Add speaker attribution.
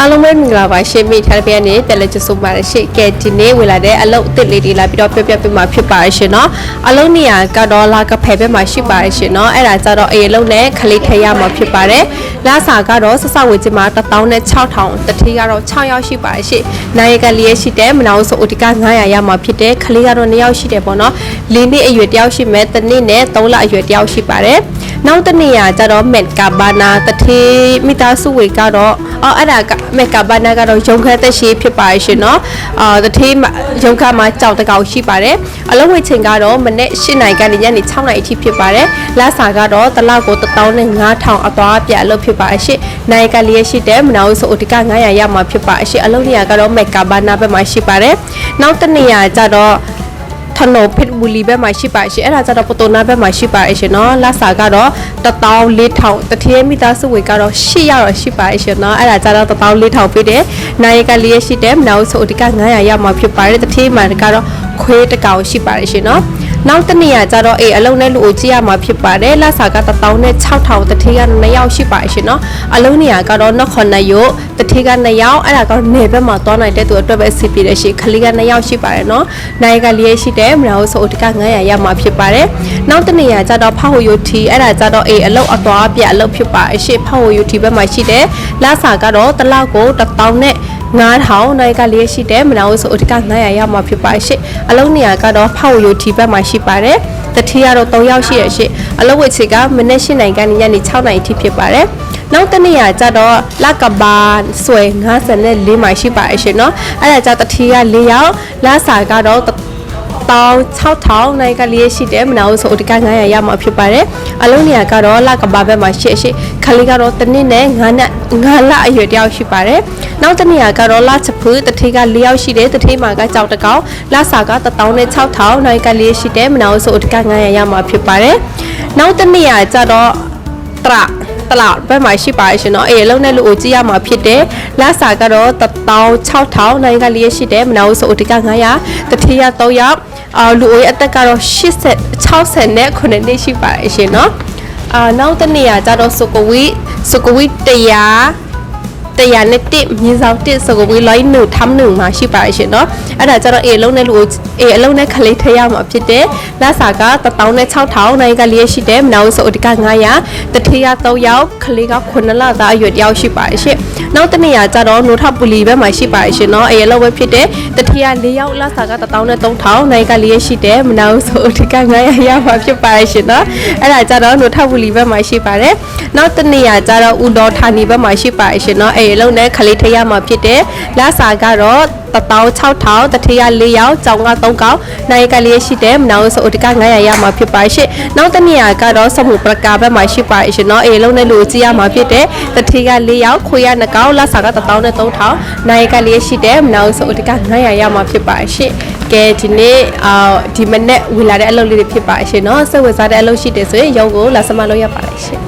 Speaker 1: အားလုံးပဲမင်္ဂလာပါရှင်မိထားတဲ့ပြန်နေတယ်လည်းကြဆိုပါရရှင်ကဲဒီနေ့ဝင်လာတဲ့အလုပ်အသစ်လေးတွေလာပြီးတော့ပြပြပြမှာဖြစ်ပါရရှင်เนาะအလုပ်နေရာကတော့လာကဖယ်ဘက်မှာရှိပါရရှင်เนาะအဲ့ဒါကြတော့အေးအလုပ်နဲ့ခလေးထည့်ရမှာဖြစ်ပါတယ်လာစာကတော့ဆဆဝေချင်းမှာ16000တတိကတော့6ရောက်ရှိပါရရှင်နိုင်ကလေးရှိတဲ့မနာဆိုအိုတီက900ရမှာဖြစ်တယ်ခလေးကတော့2ယောက်ရှိတယ်ပေါ့เนาะ၄နှစ်အရွယ်တယောက်ရှိမယ်တစ်နှစ်နဲ့3လအရွယ်တယောက်ရှိပါတယ် နောက်တစ်နေရာကျတော့မက်ကာဘာနာတတိမိသားစုဝေကတော့အော်အဲ့ဒါကမက်ကာဘာနာကတော့ရုံခတ်သက်ရှိဖြစ်ပါရှင်เนาะအာတတိရုံခတ်မှာကြောက်တကောင်ရှိပါတယ်အလုံးဝချိန်ကတော့မနေ့၈နိုင်ကနေညနေ6နိုင်အထိဖြစ်ပါတယ်လက်စာကတော့တစ်လောက်ကို15000အသွားပြအလုပ်ဖြစ်ပါရှင်နိုင်ကလေးရှိတဲ့မနာဦးဆိုအိုတီက900ရမှာဖြစ်ပါရှင်အလုံးနေရာကတော့မက်ကာဘာနာဘက်မှာရှိပါတယ်နောက်တစ်နေရာကျတော့ ထနော်ဖစ်မူလီဘက်မှာရှိပါရှင်အဲ့ဒါကြတော့ပတိုနာဘက်မှာရှိပါရှင်နော်လဆာကတော့14000တထင်းမိသားစုဝင်ကတော့800တော့ရှိပါရှင်နော်အဲ့ဒါကြတော့14000ပေးတယ်နိုင်ကလေးရရှိတယ်မနောက်ဆိုအဓိက900ရမှာဖြစ်ပါတယ်တထင်းမှာကတော့ခွေးတစ်ကောင်ရှိပါရှင်နော် နောက်တစ်နေရာကျတော့အေးအလုံးနဲ့လူအိုကြည့်ရမှာဖြစ်ပါတယ်လာစာက1000နဲ့6000တတိယက2ရောက်ရှိပါရှင်เนาะအလုံးနေရာကတော့နှခွန်နယုတတိက2ရောက်အဲ့ဒါကတော့နေဘက်မှာသွားနိုင်တဲ့သူအတွက်ပဲစီပြည့်တယ်ရှိခလေးက2ရောက်ရှိပါတယ်เนาะနိုင်ကလေးရရှိတယ်မနောက်ဆိုအဓိက900ရောက်မှာဖြစ်ပါတယ်နောက်တစ်နေရာကျတော့ဖောက်ဟိုယိုတီအဲ့ဒါကျတော့အေးအလုံးအသွားပြအလုံးဖြစ်ပါအရှိဖောက်ဟိုယိုတီဘက်မှာရှိတယ်လာစာကတော့တစ်လောက်ကို1000နဲ့ 9000နိုင်ကလေးရှိတယ်မနာဝဆိုအဓိက900ရောက်မှာဖြစ်ပါရှိအလုံးနေရာကတော့ဖောက်ယိုတီဘက်မှာရှိပါတယ်တတိယတော့3ရောက်ရှိရရှိအလုံးဝချေကမနေ့8နိုင်ကနေညနေ6နိုင်အထိဖြစ်ပါတယ်နောက်တစ်နေရာကျတော့လကဘာဆွဲ54မှာရှိပါရှင်เนาะအဲ့ဒါကြတတိယ4ရောက်လာစာကတော့ တောင်း6000နိုင်ကလေးရှိတယ်မနာဘူးဆိုအဓိက900ရမှာဖြစ်ပါတယ်အလုံးနေရာကတော့လကဘာဘက်မှာရှိရှိခလေးကတော့တစ်နှစ်နဲ့9နှစ်9လအရွယ်တယောက်ရှိပါတယ်နောက်တစ်နေရာကတော့လချဖူးတထေးက4ယောက်ရှိတယ်တထေးမှာကကြောက်တကောင်လစာက16000နိုင်ကလေးရှိတယ်မနာဘူးဆိုအဓိက900ရမှာဖြစ်ပါတယ်နောက်တစ်နေရာကျတော့တရတလောက်ဘက်မှာရှိပါရှင်เนาะအေးအလုံးနဲ့လူကိုကြည့်ရမှာဖြစ်တယ်လက်စာကတော့16000နိုင်ကလေးရှိတယ်မနာဘူးဆိုအဓိက900တတိယ3ယောက် အာလူအိုရဲ့အသက်ကတော့80 60နဲ့9နှစ်ရှိပါရှင်เนาะအာနောက်တစ်နေရာကျတော့စုကဝီစုကဝီ100 တရားနဲ့တစ်မြင်းဆောင်တစ်စကဝေးလိုက်နုထမ်းနုမှာရှိပါရှင်เนาะအဲ့ဒါကျတော့အေအလုံးနဲ့လူအေအလုံးနဲ့ခလေးထရမှာဖြစ်တယ်လက်စာက16000နိုင်ကလေးရှိတယ်မနာဘူးဆိုအဓိက900တတိယ3ယောက်ခလေးက9လသားအရွယ်တယောက်ရှိပါရှင်နောက်တစ်နေရာကျတော့နိုထပူလီဘက်မှာရှိပါရှင်เนาะအေအလုံးပဲဖြစ်တယ်တတိယ4ယောက်လက်စာက13000နိုင်ကလေးရှိတယ်မနာဘူးဆိုအဓိက900ရမှာဖြစ်ပါရှင်เนาะအဲ့ဒါကျတော့နိုထပူလီဘက်မှာရှိပါတယ်နောက်တစ်နေရာကျတော့ဥဒေါ်ဌာနီဘက်မှာရှိပါရှင်เนาะ အေအလုံးနဲ့ခလေးထရမှာဖြစ်တယ်လက်စာကတော့16000တတိယ4ယောက်ကြောင်က3កောက်နိုင်ကလေးရှိတယ်မနောဆိုအတက900ရမှာဖြစ်ပါရှင့်နောက်တစ်နေရာကတော့စမှုပရကာဘက်မှာရှိပါရှင်เนาะအေလုံးနဲ့လူကြည့်ရမှာဖြစ်တယ်တတိယ4ယောက်ခွေရ2កောက်လက်စာက13000နိုင်ကလေးရှိတယ်မနောဆိုအတက900ရမှာဖြစ်ပါရှင့်ကဲဒီနေ့အာဒီမနေ့ဝင်လာတဲ့အလုပ်လေးတွေဖြစ်ပါရှင်เนาะစိတ်ဝင်စားတဲ့အလုပ်ရှိတယ်ဆိုရင်ရုံကိုလာစမလို့ရပါလိုက်ရှင်